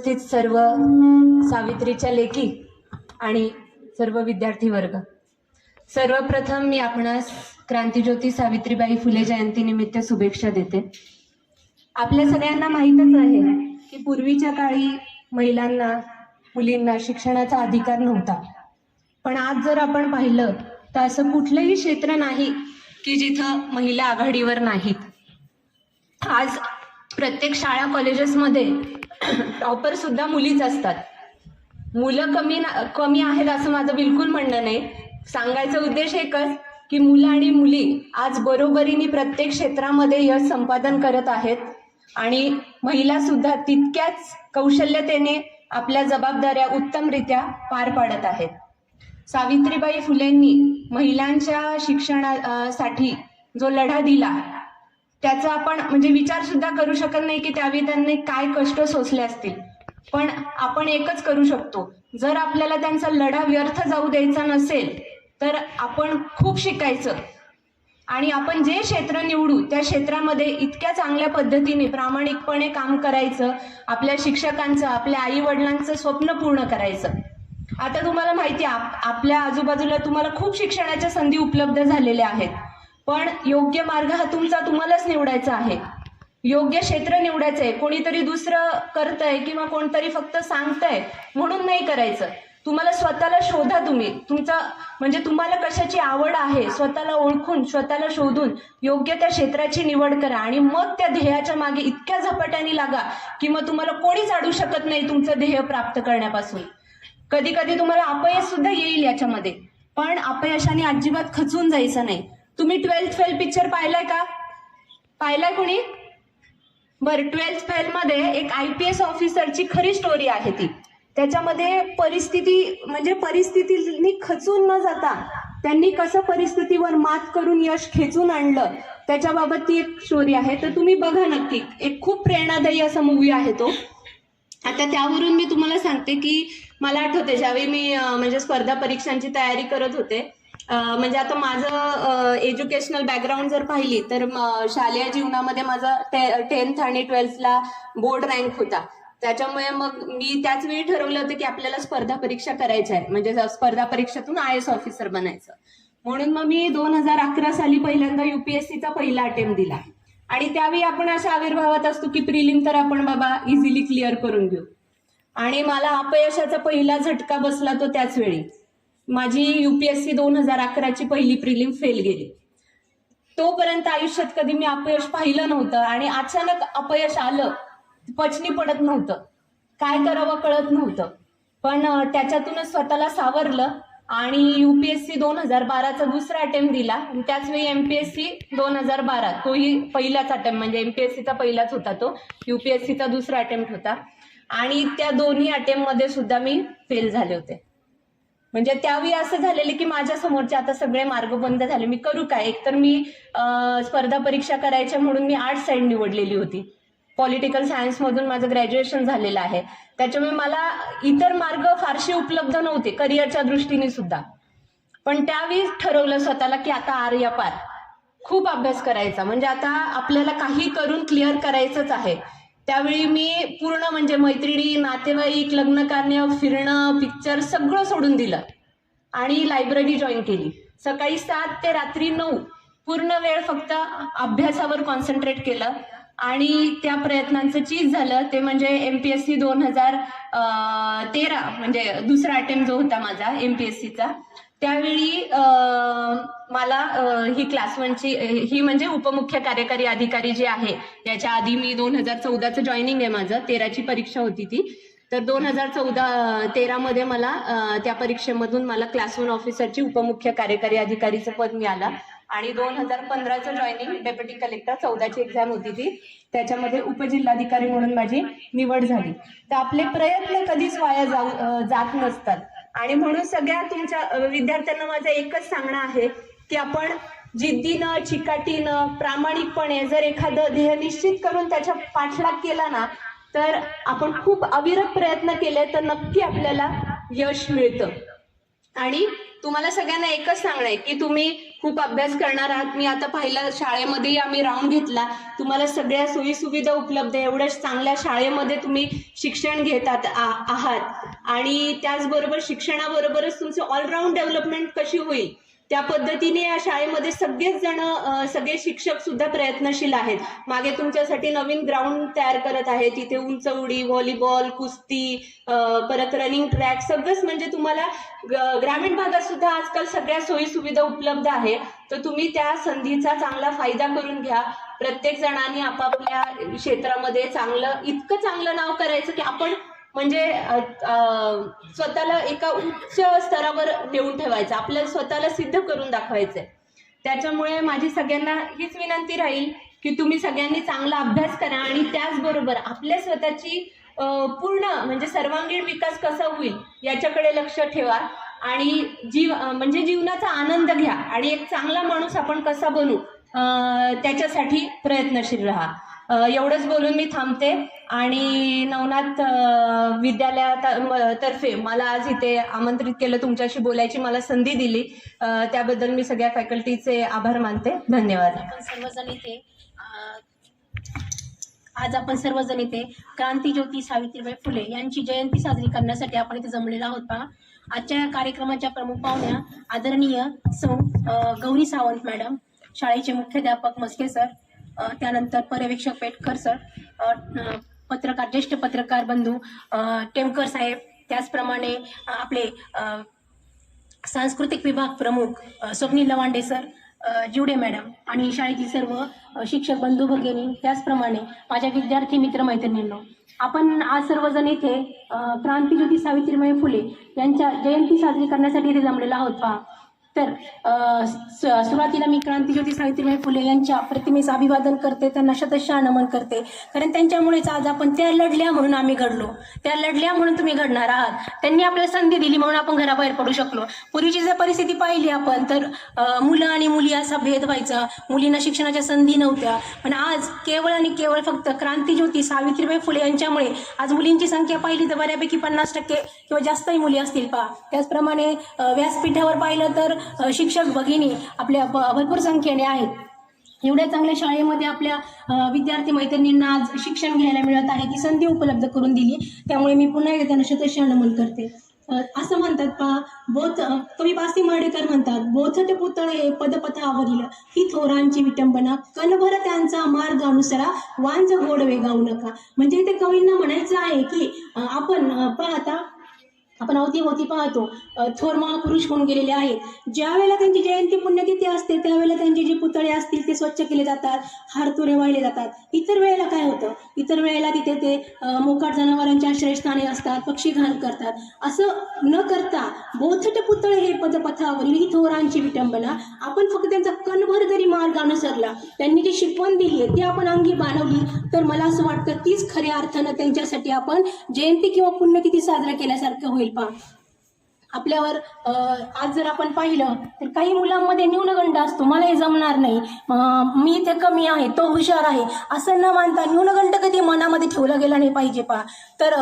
उपस्थित सर्व सावित्रीच्या लेखी आणि सर्व विद्यार्थी वर्ग सर्वप्रथम मी आपणास क्रांतीज्योती सावित्रीबाई फुले जयंतीनिमित्त शुभेच्छा देते. आपल्या सगळ्यांना माहीतच आहे की पूर्वीच्या काळी महिलांना मुलींना शिक्षणाचा अधिकार नव्हता. पण आज जर आपण पाहिलं तर असं कुठलंही क्षेत्र नाही की जिथं महिला आघाडीवर नाहीत. आज प्रत्येक शाळा कॉलेजेसमध्ये टॉपर सुद्धा मुलीच असतात. मुलं कमी ना- कमी आहेत असं माझं बिलकुल म्हणणं नाही. सांगायचा उद्देश एकच की मुलं आणि मुली आज बरोबरीने प्रत्येक क्षेत्रामध्ये यश संपादन करत आहेत आणि महिला सुद्धा तितक्याच कौशल्यतेने आपल्या जबाबदाऱ्या उत्तमरित्या पार पाडत आहेत. सावित्रीबाई फुलेंनी महिलांच्या शिक्षणासाठी जो लढा दिला त्याचा आपण म्हणजे विचार सुद्धा करू शकत नाही की त्यावेळी त्यांनी काय कष्ट सोसले असतील. पण आपण एकच करू शकतो. जर आपल्याला त्यांचा लढा व्यर्थ जाऊ द्यायचा नसेल तर आपण खूप शिकायचं. आणि आपण जे क्षेत्र निवडू त्या क्षेत्रामध्ये इतक्या चांगल्या पद्धतीने प्रामाणिकपणे काम करायचं आपल्या शिक्षकांचं आपल्या आई वडिलांचं स्वप्न पूर्ण करायचं. आता तुम्हाला माहिती आहे आप- आपल्या आजूबाजूला तुम्हाला खूप शिक्षणाच्या संधी उपलब्ध झालेल्या आहेत. पण योग्य मार्ग हा तुमचा तुम्हालाच निवडायचा आहे. योग्य क्षेत्र निवडायचं आहे कोणीतरी दुसरं करतंय किंवा कोणतरी फक्त सांगतंय म्हणून नाही करायचं. तुम्हाला स्वतःला शोधा तुम्ही. तुमचा म्हणजे तुम्हाला कशाची आवड आहे स्वतःला ओळखून स्वतःला शोधून योग्य त्या क्षेत्राची निवड करा आणि मग त्या ध्येयाच्या मागे इतक्या झपाट्याने लागा की मग तुम्हाला कोणीच अडू शकत नाही तुमचं ध्येय प्राप्त करण्यापासून. कधी कधी तुम्हाला अपयश सुद्धा येईल याच्यामध्ये. पण अपयशाने अजिबात खचून जायचं नाही. तुम्ही ट्वेल्थ फेल पिक्चर पाहिलाय का? पाहिलाय कोणी? बरं ट्वेल्थ फेल मध्ये एक आय पी एस ऑफिसरची खरी स्टोरी आहे ती. त्याच्यामध्ये परिस्थिती म्हणजे परिस्थितीनी खचून न जाता त्यांनी कसं परिस्थितीवर मात करून यश खेचून आणलं त्याच्याबाबत ती एक स्टोरी आहे. तर तुम्ही बघा नक्की एक खूप प्रेरणादायी असा मूवी आहे तो. आता त्यावरून मी तुम्हाला सांगते की मला आठवते ज्यावेळी मी म्हणजे स्पर्धा परीक्षांची तयारी करत होते म्हणजे आता माझं एज्युकेशनल बॅकग्राऊंड जर पाहिली तर शालेय जीवनामध्ये माझा टेन्थ आणि ट्वेल्थला बोर्ड रँक होता. त्याच्यामुळे मग मी त्याच वेळी ठरवलं होतं की आपल्याला स्पर्धा परीक्षा करायच्या आहे म्हणजे स्पर्धा परीक्षेतून आय एस ऑफिसर बनायचं. म्हणून मग मी दोन हजार अकरा साली पहिल्यांदा युपीएससीचा पहिला अटेम्प्ट दिला. आणि त्यावेळी आपण अशा आविर्भावात असतो की प्रिलिम तर आपण बाबा इझिली क्लिअर करून घेऊ. आणि मला अपयशाचा पहिला झटका बसला तो त्याच वेळी. माझी युपीएससी दोन हजार अकराची पहिली प्रिलिम फेल गेली. तोपर्यंत आयुष्यात कधी मी अपयश पाहिलं नव्हतं आणि अचानक अपयश आलं पचनी पडत नव्हतं. काय करावं कळत नव्हतं. पण त्याच्यातूनच स्वतःला सावरलं आणि युपीएससी दोन हजार बाराचा दुसरा अटेम्प्ट दिला. आणि त्याच वेळी एमपीएससी दोन हजार बारा तोही पहिलाच अटेम्प्ट म्हणजे एमपीएससीचा पहिलाच होता तो. युपीएससीचा दुसरा अटेम्प्ट होता. आणि त्या दोन्ही अटेम्प्टमध्ये सुद्धा मी फेल झाले होते. म्हणजे त्यावेळी असं झालेलं की माझ्या समोरचे आता सगळे मार्ग बंद झाले. मी करू काय? एकतर मी स्पर्धा परीक्षा करायच्या म्हणून मी आर्ट साईड निवडलेली होती. पॉलिटिकल सायन्स मधून माझं ग्रॅज्युएशन झालेलं आहे. त्याच्यामुळे मला इतर मार्ग फारसे उपलब्ध नव्हते करिअरच्या दृष्टीने सुद्धा. पण त्यावेळी ठरवलं स्वतःला की आता आर्या पार. खूप अभ्यास करायचा. म्हणजे आता आपल्याला काही करून क्लिअर करायचंच आहे. त्यावेळी मी पूर्ण म्हणजे मैत्रिणी नातेवाईक लग्न कार्य फिरणं पिक्चर सगळं सोडून दिलं. आणि लायब्ररी जॉईन केली. सकाळी सात ते रात्री नऊ पूर्ण वेळ फक्त अभ्यासावर कॉन्सन्ट्रेट केलं. आणि त्या प्रयत्नांचं चीज झालं. ते म्हणजे एमपीएससी दोन हजार तेरा म्हणजे दुसरा अटेम्प्ट जो होता माझा एमपीएससीचा त्यावेळी मला ही क्लास वनची ही म्हणजे उपमुख्य कार्यकारी अधिकारी जे आहे याच्या आधी मी दोन हजार चौदाचं जॉईनिंग आहे माझं तेराची परीक्षा होती ती. तर दोन हजार चौदा तेरामध्ये मला त्या परीक्षेमधून मला क्लास वन ऑफिसरची उपमुख्य कार्यकारी अधिकारीचं पद मिळालं. आणि दोन हजार पंधराचं जॉईनिंग डेप्युटी कलेक्टर चौदाची एक्झाम होती ती. त्याच्यामध्ये उपजिल्हाधिकारी म्हणून माझी निवड झाली. तर आपले प्रयत्न कधीच वाया जाऊ जात नसतात. आणि म्हणून सगळ्या तुमच्या विद्यार्थ्यांना माझं एकच सांगणं आहे की आपण जिद्दीनं चिकाटीनं प्रामाणिकपणे जर एखादं ध्येय निश्चित करून त्याच्या पाठलाग केला ना तर आपण खूप अविरत प्रयत्न केले तर नक्की आपल्याला यश मिळतं. आणि तुम्हाला सगळ्यांना एकच सांगणं आहे की तुम्ही खूप अभ्यास करणार आहात. मी आता पाहिलं शाळेमध्येही आम्ही राऊंड घेतला. तुम्हाला सगळ्या सोयी सुविधा उपलब्ध आहे. एवढ्या चांगल्या शाळेमध्ये तुम्ही शिक्षण घेतात आहात. आणि त्याचबरोबर शिक्षणाबरोबरच तुमची ऑलराऊंड डेव्हलपमेंट कशी होईल? त्या पद्धतीने या शाळेमध्ये सगळेच जण सगळे शिक्षक सुद्धा प्रयत्नशील आहेत. मागे तुमच्यासाठी नवीन ग्राउंड तयार करत आहेत. तिथे उंच उडी व्हॉलीबॉल कुस्ती परत रनिंग ट्रॅक सगळंच म्हणजे तुम्हाला ग्रामीण भागात सुद्धा आजकाल सगळ्या सोयी सुविधा उपलब्ध आहे. तर तुम्ही त्या संधीचा चांगला फायदा करून घ्या. प्रत्येक जणांनी आपापल्या क्षेत्रामध्ये चांगलं इतकं चांगलं नाव करायचं की आपण म्हणजे स्वतःला एका उच्च स्तरावर नेऊन ठेवायचं. आपल्याला स्वतःला सिद्ध करून दाखवायचंय. त्याच्यामुळे माझी सगळ्यांना हीच विनंती राहील की तुम्ही सगळ्यांनी चांगला अभ्यास करा आणि त्याचबरोबर आपल्या स्वतःची पूर्ण म्हणजे सर्वांगीण विकास कसा होईल याच्याकडे लक्ष ठेवा आणि जीव म्हणजे जीवनाचा आनंद घ्या आणि एक चांगला माणूस आपण कसा बनू त्याच्यासाठी प्रयत्नशील राहा. एवढंच बोलून मी थांबते. आणि नवनाथ विद्यालया तर्फे मला आज इथे आमंत्रित केलं तुमच्याशी बोलायची मला संधी दिली. त्याबद्दल मी सगळ्या फॅकल्टीचे आभार मानते. धन्यवाद. आपण सर्वजण इथे आज आपण सर्वजण इथे क्रांतीज्योती सावित्रीबाई फुले यांची जयंती साजरी करण्यासाठी आपण इथे जमलेलो आहोत पहा. आजच्या या कार्यक्रमाच्या प्रमुख पाहुण्या आदरणीय सौ गौरी सावंत मॅडम शाळेचे मुख्याध्यापक मस्के सर त्यानंतर पर्यवेक्षक पेटकर सर पत्रकार ज्येष्ठ पत्रकार बंधू टेमकर साहेब त्याचप्रमाणे आपले सांस्कृतिक विभाग प्रमुख स्वप्नील लवांडे सर जिवडे मॅडम आणि शाळेतील सर्व शिक्षक बंधू भगिनी त्याचप्रमाणे माझ्या विद्यार्थी मित्र मैत्रिणींनो आपण आज सर्वजण इथे क्रांतीज्योती सावित्रीबाई फुले यांच्या जयंती साजरी करण्यासाठी इथे जमलेला आहोत पहा. तर सुरुवातीला मी क्रांतीज्योती सावित्रीबाई फुले यांच्या प्रतिमेचं अभिवादन करते त्यांना शतशः नमन करते. कारण त्यांच्यामुळेच आज आपण त्या लढल्या म्हणून आम्ही घडलो. त्या लढल्या म्हणून तुम्ही घडणार आहात. त्यांनी आपल्याला संधी दिली म्हणून आपण घराबाहेर पडू शकलो. पूर्वीची जर परिस्थिती पाहिली आपण तर मुलं आणि मुली असा भेद व्हायचा. मुलींना शिक्षणाच्या संधी नव्हत्या. पण आज केवळ आणि केवळ फक्त क्रांतीज्योती सावित्रीबाई फुले यांच्यामुळे आज मुलींची संख्या पाहिली तर बऱ्यापैकी पन्नास टक्के किंवा जास्तही मुली असतील पहा. त्याचप्रमाणे व्यासपीठावर पाहिलं तर शिक्षक भगिनी आपल्या भरपूर संख्येने आहेत. एवढ्या चांगल्या शाळेमध्ये आपल्या विद्यार्थी मैत्रिणींना आज शिक्षण घ्यायला मिळत आहे. ती संधी उपलब्ध करून दिली. त्यामुळे मी पुन्हा एकदा त्यांना शतशः नमन करते. असं म्हणतात पहा बोथ कवी पासी मर्डेकर म्हणतात बोथट पुतळे पदपथावरील ही थोरांची विटंबना. कणभर त्यांचा मार्ग अनुसरा. वांज गोड वेगावू नका. म्हणजे ते कवींना म्हणायचं आहे की आपण पाहता आपण अवतीभोवती पाहतो थोर महापुरुष होऊन गेलेले आहेत. ज्या वेळेला त्यांची जयंती पुण्यतिथी असते त्यावेळेला त्यांचे जे पुतळे असतील ते स्वच्छ केले जातात हारतुरे वाहिले जातात. इतर वेळेला काय होतं? इतर वेळेला तिथे ते मोकाट जनावरांच्या आश्रयस्थाने असतात पक्षी घाण करतात. असं न करता बोथट पुतळे हे पदपथावरील ही थोरांची विटंबना. आपण फक्त त्यांचा कणभर जरी मार्ग अनुसरला त्यांनी जी शिकवण दिली आहे ती आपण अंगी बाणवली तर मला असं वाटतं तीच खऱ्या अर्थानं त्यांच्यासाठी आपण जयंती किंवा पुण्यतिथी साजरा केल्यासारखं होईल. पा आपल्यावर आज जर आपण पाहिलं तर काही मुलांमध्ये न्यूनगंड असतो. मला हे जमणार नाही. मी इथे कमी आहे तो हुशार आहे. असं न मानता न्यूनगंड कधी मनामध्ये ठेवला गेला नाही पाहिजे पा तर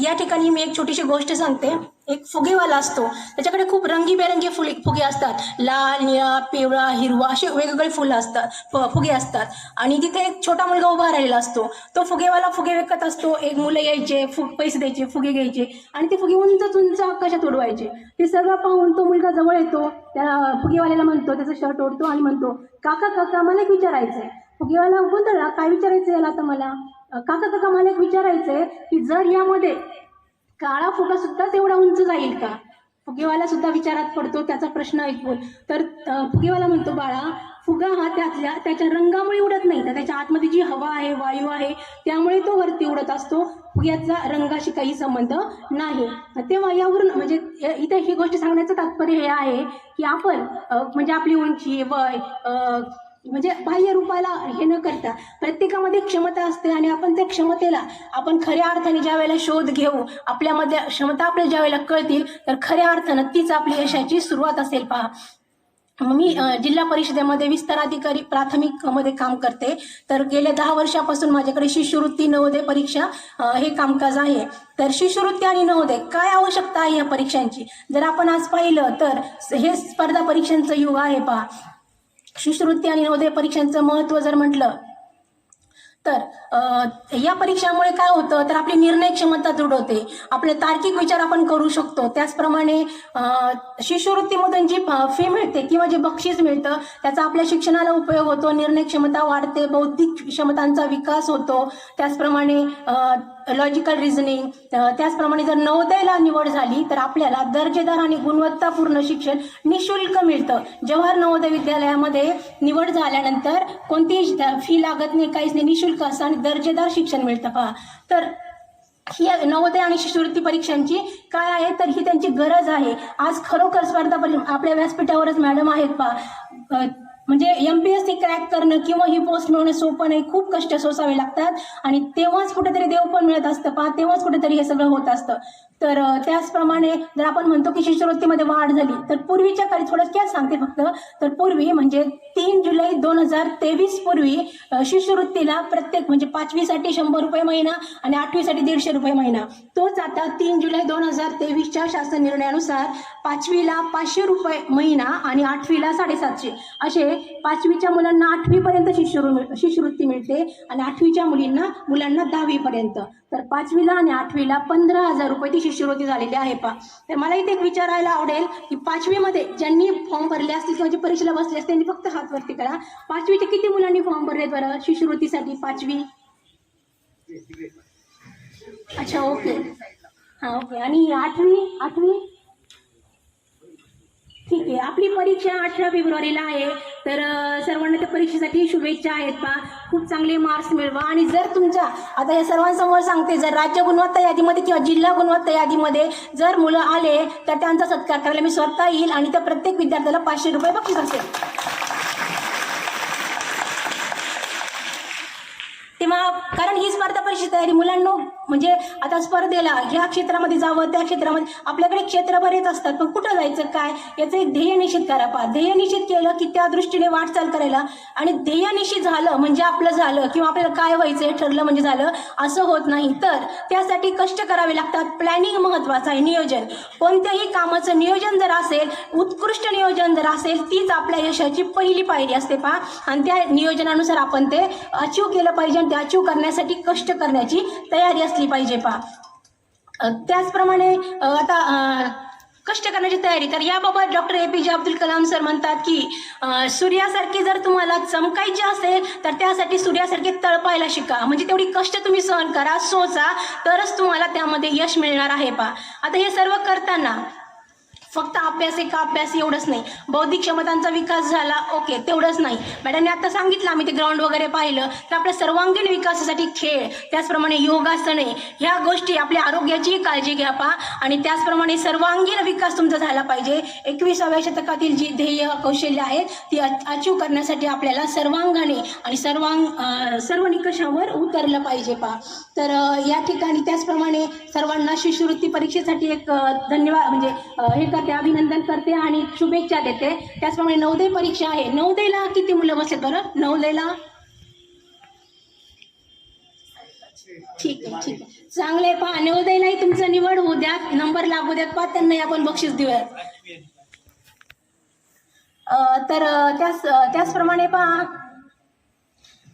या ठिकाणी मी एक छोटीशी गोष्ट सांगते. एक फुगेवाला असतो. त्याच्याकडे खूप रंगीबेरंगी फुले फुगे असतात. लाल निळा पिवळा हिरवा असे वेगवेगळे फुलं असतात फुगे असतात. आणि तिथे एक छोटा मुलगा उभा राहिलेला असतो. तो फुगेवाला फुगे विकत असतो. एक मुलं यायचे फुग पैसे द्यायचे फुगे घ्यायचे. आणि ते फुगे उंच उंच कशात उडवायचे. ते सगळं पाहून तो मुलगा जवळ येतो. त्या फुगेवाल्याला म्हणतो त्याचं शर्ट ओढतो. आणि म्हणतो काका काका मला एक विचारायचंय. फुगेवाला गोंधळला काय विचारायचं याला आता मला? काका काका मला एक विचारायचंय की जर यामध्ये काळा फुगा सुद्धा तेवढा उंच जाईल का? फुगेवाला सुद्धा विचारात पडतो त्याचा प्रश्न ऐकून. तर फुगेवाला म्हणतो बाळा फुगा हा त्यातल्या त्याच्या रंगामुळे उडत नाही. तर त्याच्या आतमध्ये जी हवा आहे वायू आहे त्यामुळे तो वरती उडत असतो. फुग्याचा रंगाशी काही संबंध नाही. तेव्हा यावरून म्हणजे इथे ही गोष्ट सांगण्याचं तात्पर्य हे आहे की आपण म्हणजे आपली उंची वय म्हणजे बाह्य रूपाला हे न करता प्रत्येकामध्ये क्षमता असते आणि आपण त्या क्षमतेला आपण खऱ्या अर्थाने ज्या वेळेला शोध घेऊ आपल्यामध्ये क्षमता आपल्या ज्या वेळेला कळतील तर खऱ्या अर्थानं तीच आपली यशाची सुरुवात असेल. पहा. मी जिल्हा परिषदेमध्ये विस्तार अधिकारी प्राथमिकमध्ये काम करते. तर गेल्या दहा वर्षापासून माझ्याकडे शिष्यवृत्ती नवोदय परीक्षा हे कामकाज आहे. तर शिष्यवृत्ती आणि नवोदय काय आवश्यकता आहे या परीक्षांची? जर आपण आज पाहिलं तर हे स्पर्धा परीक्षांचं युग आहे पहा. शिष्यवृत्ती आणि नवोदय परीक्षांचं महत्त्व जर म्हटलं तर या परीक्षामुळे काय होतं तर आपली निर्णय क्षमता दृढ होते. आपले तार्किक विचार आपण करू शकतो. त्याचप्रमाणे शिष्यवृत्तीमधून जी फी मिळते किंवा जे बक्षीस मिळतं त्याचा आपल्या शिक्षणाला उपयोग होतो निर्णय क्षमता वाढते बौद्धिक क्षमतांचा विकास होतो. त्याचप्रमाणे लॉजिकल रिझनिंग त्याचप्रमाणे जर नवोदयला निवड झाली तर आपल्याला दर्जेदार आणि गुणवत्तापूर्ण शिक्षण निशुल्क मिळतं. जवाहर नवोदय विद्यालयामध्ये निवड झाल्यानंतर कोणतीही फी लागत नाही काहीच नाही निशुल्क असं आणि दर्जेदार शिक्षण मिळतं. पहा. तर ही नवोदय आणि शिष्यवृत्ती परीक्षांची काय आहे? तर ही त्यांची गरज आहे. आज खरोखर स्पर्धा परी- आपल्या व्यासपीठावरच मॅडम आहेत पहा. म्हणजे एमपीएससी क्रॅक करणं किंवा ही पोस्ट मिळवणं सोपं नाही. खूप कष्ट सोसावे लागतात. आणि तेव्हाच कुठेतरी देव पण मिळत असतं पहा. तेव्हाच कुठेतरी हे सगळं होत असतं. तर त्याचप्रमाणे जर आपण म्हणतो की शिष्यवृत्तीमध्ये वाढ झाली तर पूर्वीच्या काळी थोडक्यात सांगते फक्त? तर पूर्वी म्हणजे तीन जुलै दोन हजार तेवीस पूर्वी शिष्यवृत्तीला प्रत्येक म्हणजे पाचवीसाठी शंभर रुपये महिना आणि आठवीसाठी दीडशे रुपये महिना. तोच आता तीन जुलै दोन हजार तेवीसच्या शासन निर्णयानुसार पाचवीला पाचशे रुपये महिना आणि आठवीला साडेसातशे. असे पाचवीच्या मुलांना आठवीपर्यंत शिष्यवृ शिष्यवृत्ती मिळते आणि आठवीच्या मुलींना मुलांना दहावीपर्यंत. तर पाचवीला आणि आठवीला पंधरा हजार रुपये ती शिष्यवृत्ती झालेली आहे पा तर मला इथे एक विचारायला आवडेल की पाचवीमध्ये ज्यांनी फॉर्म भरले असतील किंवा जे परीक्षेला बसले असतील त्यांनी फक्त हात वरती करा. पाचवीचे किती मुलांनी फॉर्म भरले बरं शिष्यवृत्तीसाठी? पाचवी? अच्छा ओके हां ओके आणि आठवी? आठवी? ठीक आहे. आपली परीक्षा अठरा फेब्रुवारीला आहे. तर सर्वांना त्या परीक्षेसाठी शुभेच्छा आहेत पा खूप चांगले मार्क्स मिळवा. आणि जर तुमच्या आता या सर्वांसमोर सांगते जर राज्य गुणवत्ता यादीमध्ये किंवा जिल्हा गुणवत्ता यादीमध्ये जर मुलं आले तर त्यांचा सत्कार करायला मी स्वतः येईल आणि त्या प्रत्येक विद्यार्थ्याला पाचशे रुपये बक्षीस असेल. तेव्हा कारण ही स्पर्धा परीक्षा तयारी मुलांना म्हणजे आता स्पर्धेला ह्या क्षेत्रामध्ये जावं त्या क्षेत्रामध्ये आपल्याकडे क्षेत्र बरेच असतात पण कुठं जायचं काय? याचं एक ध्येय निश्चित करा पा ध्येय निश्चित केलं की त्या दृष्टीने वाटचाल करायला आणि ध्येय निश्चित झालं म्हणजे आपलं झालं किंवा आपल्याला काय व्हायचं हे ठरलं म्हणजे झालं असं होत नाही. तर त्यासाठी कष्ट करावे लागतात. प्लॅनिंग महत्वाचं आहे. नियोजन. कोणत्याही कामाचं नियोजन जर असेल उत्कृष्ट नियोजन जर असेल तीच आपल्या यशाची पहिली पायरी असते पहा. आणि त्या नियोजनानुसार आपण ते अचीव केलं पाहिजे आणि ते अचीव करण्यासाठी कष्ट करण्याची तयारी असली पाहिजे पहा त्याचप्रमाणे आता कष्ट करण्याची तयारी. तर याबाबत डॉक्टर ए पी जे अब्दुल कलाम सर म्हणतात की सूर्यासारखी जर तुम्हाला चमकायची असेल तर त्यासाठी सूर्यासारखे तळपायला शिका. म्हणजे तेवढी कष्ट तुम्ही सहन करा सोचा तरच तुम्हाला त्यामध्ये यश मिळणार आहे पा. आता हे सर्व करताना फक्त अभ्यास एका अभ्यास एवढंच नाही. बौद्धिक क्षमतांचा विकास झाला ओके तेवढंच नाही. मॅडमने आता सांगितलं आम्ही ते ग्राउंड वगैरे पाहिलं तर आपल्या सर्वांगीण विकासासाठी खेळ त्याचप्रमाणे योगासने ह्या गोष्टी आपल्या आरोग्याचीही काळजी घ्या पा आणि त्याचप्रमाणे सर्वांगीण विकास तुमचा झाला पाहिजे. एकविसाव्या शतकातील जी ध्येय कौशल्य आहेत ती अचीव करण्यासाठी आपल्याला सर्वांगाने आणि सर्वांग सर्व निकषावर उतरलं पाहिजे पा तर या ठिकाणी त्याचप्रमाणे सर्वांना शिष्यवृत्ती परीक्षेसाठी एक धन्यवाद म्हणजे हे करते अभिनंदन करते आणि शुभेच्छा देते. त्याचप्रमाणे नवदे परीक्षा आहे. नवदेला किती मुलं बसेल बरं? नवदेला ठीक आहे ठीक आहे. चांगले पहा नवोदयलाही तुमचं निवड होऊ द्या नंबर लागू द्यात. पहा त्यांनाही आपण बक्षीस देऊयात. तर त्याच त्याचप्रमाणे पहा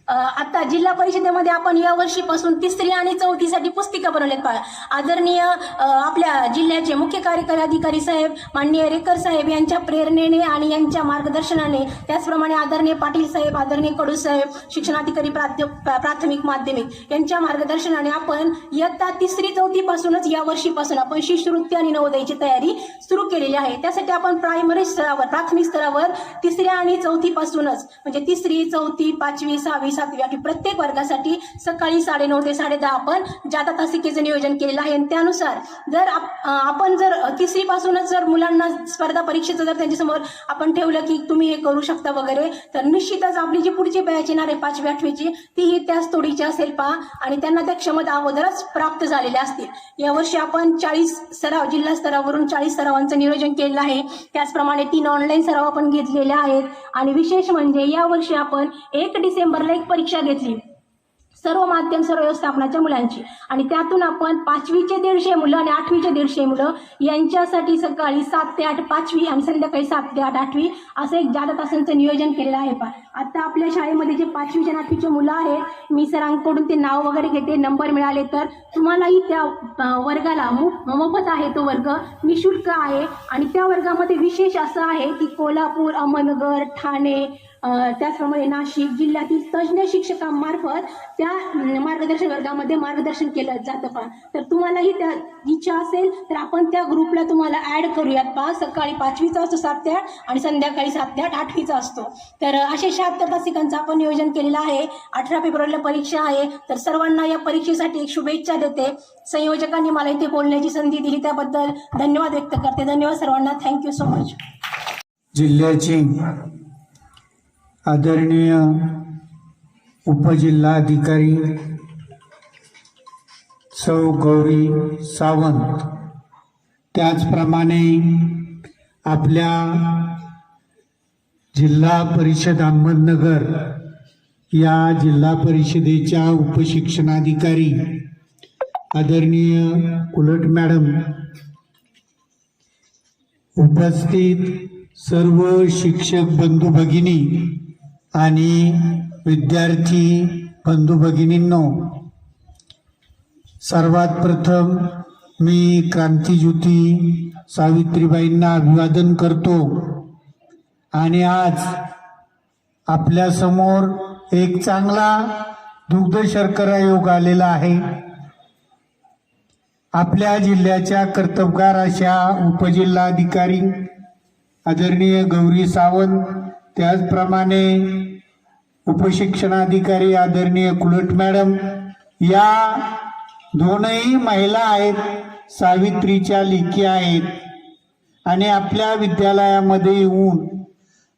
आता जिल्हा परिषदेमध्ये आपण या वर्षीपासून तिसरी आणि चौथीसाठी पुस्तिका बनवल्यात पहा आदरणीय आपल्या जिल्ह्याचे मुख्य कार्यकारी अधिकारी साहेब माननीय रेकर साहेब यांच्या प्रेरणेने आणि यांच्या मार्गदर्शनाने त्याचप्रमाणे आदरणीय पाटील साहेब आदरणीय कडू साहेब शिक्षणाधिकारी प्राध्य प्राथमिक माध्यमिक यांच्या मार्गदर्शनाने आपण इयत्ता तिसरी चौथी पासूनच या वर्षीपासून आपण शिष्यवृत्ती आणि नवोदयची तयारी सुरू केलेली आहे. त्यासाठी आपण प्रायमरी स्तरावर प्राथमिक स्तरावर तिसऱ्या आणि चौथी पासूनच म्हणजे तिसरी चौथी पाचवी सहावी सातवी आठवी प्रत्येक वर्गासाठी सकाळी साडेनऊ ते साडे दहा आपण जादा तासिकेचं नियोजन केलेलं आहे. आणि त्यानुसार जर आपण जर तिसरीपासूनच जर मुलांना स्पर्धा परीक्षेचं जर त्यांच्यासमोर आपण ठेवलं की तुम्ही हे करू शकता वगैरे तर निश्चितच आपली जी पुढची बॅच येणार आहे पाचवी आठवीची तीही त्याच तोडीची असेल पहा. आणि त्यांना त्या क्षमता अगोदरच प्राप्त झालेल्या असतील. यावर्षी आपण चाळीस सराव जिल्हा स्तरावरून चाळीस सरावांचं नियोजन केलेलं आहे. त्याचप्रमाणे तीन ऑनलाईन सराव आपण घेतलेले आहेत. आणि विशेष म्हणजे यावर्षी आपण एक डिसेंबरला एक परीक्षा घेतली. सर्व माध्यम सर्व व्यवस्थापनाच्या मुलांची. आणि त्यातून आपण पाचवीचे दीडशे मुलं आणि आठवीचे दीडशे मुलं यांच्यासाठी सकाळी सात ते आठ पाचवी आणि संध्याकाळी सात ते आठ आठवी असं एक जादा तासांचं नियोजन केलेलं आहे पा आता आपल्या शाळेमध्ये जे पाचवी आणि आठवीचे मुलं आहेत मी सरांकडून ते नाव वगैरे घेते नंबर मिळाले तर तुम्हालाही त्या वर्गाला मोफत आहे तो वर्ग निशुल्क आहे. आणि त्या वर्गामध्ये विशेष असं आहे की कोल्हापूर अहमदनगर ठाणे त्याचप्रमाणे नाशिक जिल्ह्यातील तज्ज्ञ शिक्षकांमार्फत त्या मार्गदर्शन वर्गामध्ये मार्गदर्शन केलं जातं पहा. तर तुम्हालाही त्या इच्छा असेल तर आपण त्या ग्रुपला तुम्हाला ऍड करूयात पहा. सकाळी पाचवीचा असतो सात ते आठ आणि संध्याकाळी सात ते आठ आठवीचा असतो. तर असे शहात्तर तासिकांचं आपण नियोजन केलेलं आहे. अठरा फेब्रुवारीला परीक्षा आहे. तर सर्वांना या परीक्षेसाठी एक शुभेच्छा देते. संयोजकांनी मला इथे बोलण्याची संधी दिली त्याबद्दल धन्यवाद व्यक्त करते. धन्यवाद सर्वांना. थँक्यू सो मच जिल्ह्याचे आदरणीय उपजिल्हाधिकारी सौ गौरी सावंत. त्याचप्रमाणे आपल्या जिल्हा परिषद अहमदनगर या जिल्हा परिषदेच्या उपशिक्षणाधिकारी आदरणीय उलट मॅडम उपस्थित सर्व शिक्षक बंधू भगिनी आणि विद्यार्थी बंधू भगिनींनो सर्वात प्रथम मी क्रांतीज्योती सावित्रीबाईंना अभिवादन करतो. आणि आज आपल्यासमोर एक चांगला दुग्ध शर्करा योग आलेला आहे. आपल्या जिल्ह्याच्या कर्तबगार अशा उपजिल्हाधिकारी आदरणीय गौरी सावंत त्याचप्रमाणे उपशिक्षणाधिकारी आदरणीय कुलट मॅडम या दोनही महिला आहेत सावित्रीच्या लेखी आहेत. आणि आपल्या विद्यालयामध्ये येऊन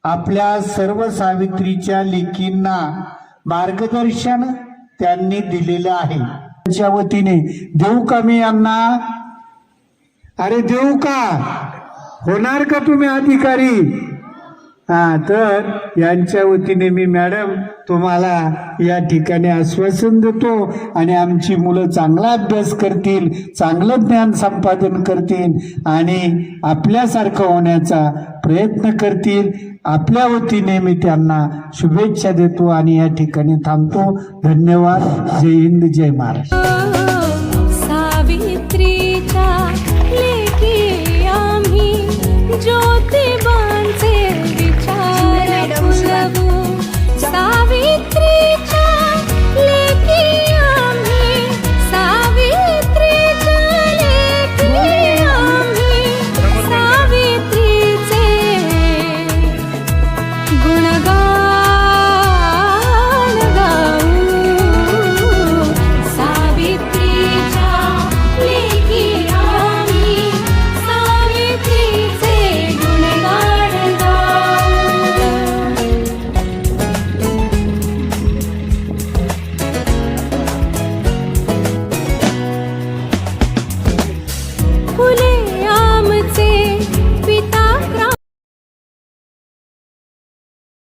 आपल्या सर्व सावित्रीच्या लेखींना मार्गदर्शन त्यांनी दिलेलं आहे. त्यांच्या वतीने देऊ का मी यांना? अरे देऊ का? होणार का तुम्ही अधिकारी? हा तर यांच्या वतीने मी मॅडम तुम्हाला या ठिकाणी आश्वासन देतो आणि आमची मुलं चांगला अभ्यास करतील चांगलं ज्ञान संपादन करतील आणि आपल्यासारखं होण्याचा प्रयत्न करतील. आपल्या वतीने मी त्यांना शुभेच्छा देतो आणि या ठिकाणी थांबतो. धन्यवाद. जय हिंद जय महाराष्ट्र.